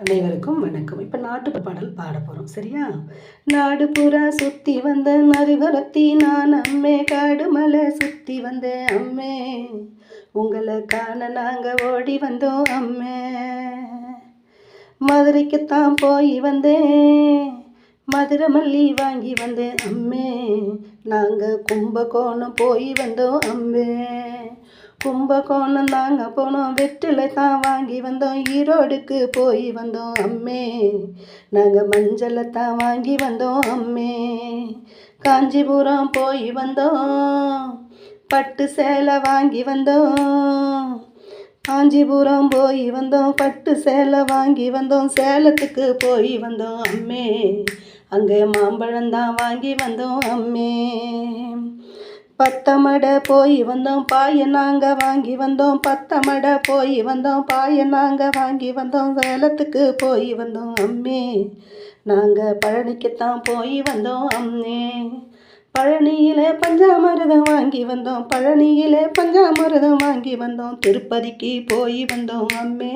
அனைவருக்கும் வணக்கம். இப்போ நாட்டு பாடல் பாட போகிறோம் சரியா? நாடு புறா சுற்றி வந்த நறுகரத்தி நான் அம்மே. காடு மலை சுற்றி வந்தேன் அம்மே. உங்களை காண நாங்கள் ஓடி வந்தோம் அம்மே. மதுரைக்குத்தான் போய் வந்தேன். மதுரை மல்லி வாங்கி வந்தேன் அம்மே. நாங்கள் கும்பகோணம் போய் வந்தோம் அம்மே. கும்பகோணம் தாங்க போனோம். வெற்றிலை தான் வாங்கி வந்தோம். ஈரோடுக்கு போய் வந்தோம். அம்மே நாங்கள் மஞ்சளை தான் வாங்கி வந்தோம். அம்மே காஞ்சிபுரம் போய் வந்தோம். பட்டு சேலை வாங்கி வந்தோம். காஞ்சிபுரம் போய் வந்தோம். பட்டு சேலை வாங்கி வந்தோம். சேலத்துக்கு போய் வந்தோம். அம்மே அங்கே மாம்பழம் தான் வாங்கி வந்தோம். அம்மே பத்தமடை போய் வந்தோம் பாய நாங்கள் வாங்கி வந்தோம். பத்தமட போய் வந்தோம் பாய நாங்கள் வாங்கி வந்தோம். சேலத்துக்கு போய் வந்தோம் அம்மே. நாங்கள் பழனிக்குத்தான் போய் வந்தோம் அம்மே. பழனியில் பஞ்சாமிரதம் வாங்கி வந்தோம் பழனியில் பஞ்சாமிரதம் வாங்கி வந்தோம். திருப்பதிக்கு போய் வந்தோம் அம்மே.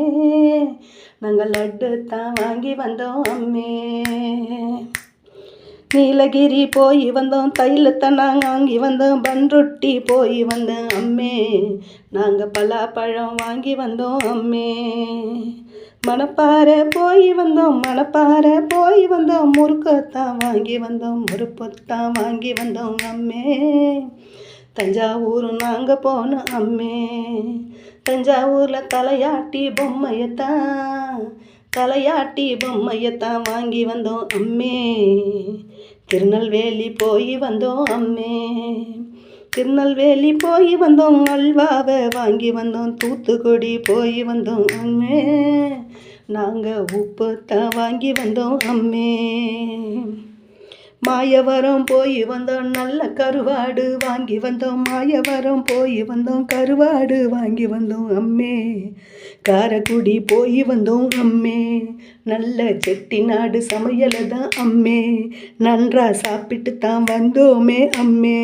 நாங்கள் லட்டு தான் வாங்கி வந்தோம் அம்மே. நீலகிரி போய் வந்தோம் தையிலத்தை நாங்கள் வாங்கி வந்தோம் பன்ருட்டி போய் வந்தோம் அம்மே. நாங்கள் பலாப்பழம் வாங்கி வந்தோம் அம்மே. மணப்பாறை போய் வந்தோம் மணப்பாறை போய் வந்தோம் முறுக்கத்தான் வாங்கி வந்தோம் முறுப்பத்தான் வாங்கி வந்தோம் அம்மே. தஞ்சாவூர் நாங்கள் போனோம் அம்மே. தஞ்சாவூரில் தலையாட்டி பொம்மையத்தான் தலையாட்டி பொம்மையத்தான் வாங்கி வந்தோம் அம்மே. திருநெல்வேலி போய் வந்தோம் அம்மே. திருநெல்வேலி போய் வந்தோம் அல்வாவை வாங்கி வந்தோம் தூத்துக்குடி போய் வந்தோம் அம்மே. நாங்கள் உப்பு தான் வாங்கி வந்தோம் அம்மே. மாயவரம் போய் வந்தோம் நல்ல கருவாடு வாங்கி வந்தோம். மாயவரம் போய் வந்தோம் கருவாடு வாங்கி வந்தோம் அம்மே. காரக்குடி போய் வந்தோம் அம்மே. நல்ல செட்டிநாடு சமையலை தான் அம்மே. நன்றா சாப்பிட்டு தான் வந்தோமே அம்மே.